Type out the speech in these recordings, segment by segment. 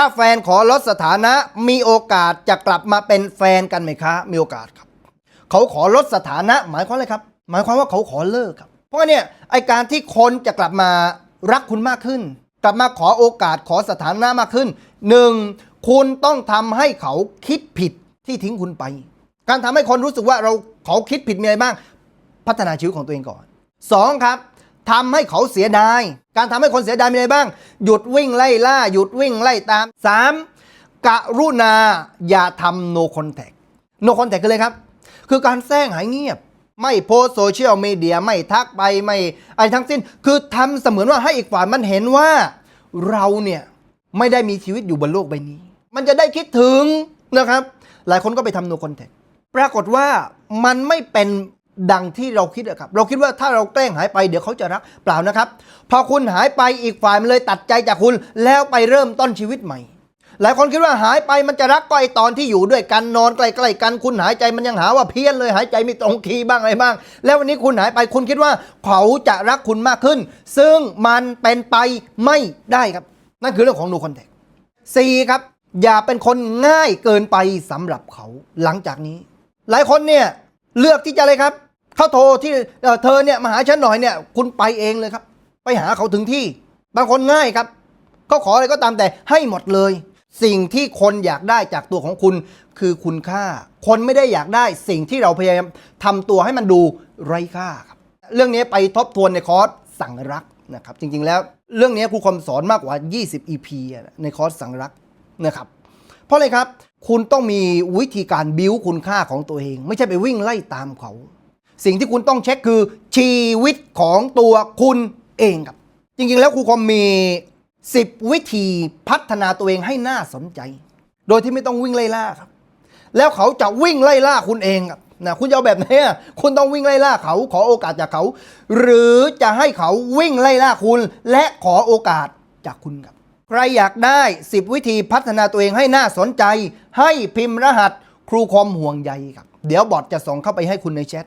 ถ้าแฟนขอลดสถานะมีโอกาสจะกลับมาเป็นแฟนกันไหมคะ มีโอกาสครับ เขาขอลดสถานะหมายความอะไรครับ หมายความว่าเขาขอเลิกครับ เพราะเนี่ยไอการที่คนจะกลับมารักคุณมากขึ้น กลับมาขอโอกาสขอสถานะมากขึ้นหนึ่งคุณต้องทำให้เขาคิดผิดที่ทิ้งคุณไป การทำให้คนรู้สึกว่าเราเขาคิดผิดมีอะไรบ้าง พัฒนาชีวิตของตัวเองก่อนสองครับ ทำให้เขาเสียดาย การทำให้คนเสียดายมีอะไรบ้าง หยุดวิ่งไล่ล่า หยุดวิ่งไล่ตามสามกรุณาอย่าทำ no contact no contact คืออะไรครับ คือการแซงหายเงียบ ไม่โพสโซเชียลมีเดียไม่ทักไปไม่อะไรทั้งสิ้น คือทำเสมือนว่าให้อีกฝ่ายมันเห็นว่าเราเนี่ยไม่ได้มีชีวิตอยู่บนโลกใบนี้ มันจะได้คิดถึงนะครับ หลายคนก็ไปทำ no contact ปรากฏว่ามันไม่เป็น ดังที่เราคิดอะครับ เราคิดว่าถ้าเราแกล้งหายไปเดี๋ยวเขาจะรักเปล่านะครับ พอคุณหายไปอีกฝ่ายมันเลยตัดใจจากคุณแล้วไปเริ่มต้นชีวิตใหม่ หลายคนคิดว่าหายไปมันจะรักก็ไอตอนที่อยู่ด้วยกันนอนใกล้ๆกัน คุณหายใจมันยังหาว่าเพี้ยนเลยหายใจไม่ตรงคีบ้างอะไรบ้าง แล้ววันนี้คุณหายไปคุณคิดว่าเขาจะรักคุณมากขึ้น ซึ่งมันเป็นไปไม่ได้ครับ นั่นคือเรื่องของ no contact สี่ครับ อย่าเป็นคนง่ายเกินไปสำหรับเขาหลังจากนี้ หลายคนเนี่ยเลือกที่จะเลยครับ เขาโทรที่เธอเนี่ยมาหาฉันหน่อยเนี่ย คุณไปเองเลยครับ ไปหาเขาถึงที่ บางคนง่ายครับเขาขออะไรก็ตามแต่ให้หมดเลย สิ่งที่คนอยากได้จากตัวของคุณคือคุณค่า คนไม่ได้อยากได้สิ่งที่เราพยายามทำตัวให้มันดูไร้ค่าครับ เรื่องนี้ไปทบทวนในคอร์สสั่งรักนะครับ จริงๆแล้วเรื่องนี้ครูคมสอนมากกว่า 20 EP ในคอร์สสั่งรักนะครับ เพราะอะไรครับ คุณต้องมีวิธีการบิ้วคุณค่าของตัวเอง ไม่ใช่ไปวิ่งไล่ตามเขา สิ่งที่คุณต้องเช็คคือชีวิตของตัวคุณเองครับ จริงๆ แล้วครูคอมมี 10 วิธีพัฒนาตัวเองให้น่าสนใจ โดยที่ไม่ต้องวิ่งไล่ล่าครับ แล้วเขาจะวิ่งไล่ล่าคุณเองครับนะคุณจะเอาแบบไหนอะคุณต้องวิ่งไล่ล่าเขา ขอโอกาสจากเขา หรือจะให้เขาวิ่งไล่ล่าคุณ และขอโอกาสจากคุณครับ ใครอยากได้ 10 วิธีพัฒนาตัวเองให้น่าสนใจ ให้พิมพ์รหัสครูคอมห่วงใยครับ เดี๋ยวบอทจะส่งเข้าไปให้คุณในแชท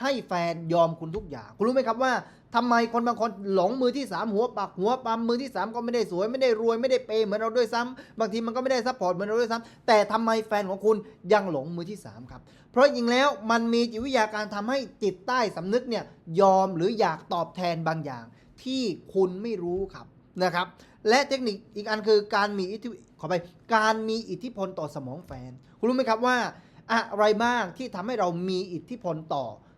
ให้แฟนยอมคุณทุกอย่าง คุณรู้ไหมครับว่าทำไมคนบางคนหลงมือที่ 3 หัวปักหัวปั๊มมือที่ 3 ก็ไม่ได้สวยไม่ได้รวยไม่ได้เปย์เหมือนเราด้วยซ้ำบางทีมันก็ไม่ได้ซัพพอร์ตเหมือนเราด้วยซ้ำแต่ทำไมแฟนของคุณยังหลงมือที่ 3 ครับ เพราะจริงแล้วมันมีจิตวิทยาการทำให้จิตใต้สำนึกเนี่ยยอมหรืออยากตอบแทนบางอย่าง ที่คุณไม่รู้ครับนะครับและเทคนิคอีกอันคือการมีอิทธิขอไปการมีอิทธิพลต่อสมองแฟน คุณรู้ไหมครับว่า อะไรบ้างที่ทำให้เรามีอิทธิพลต่อ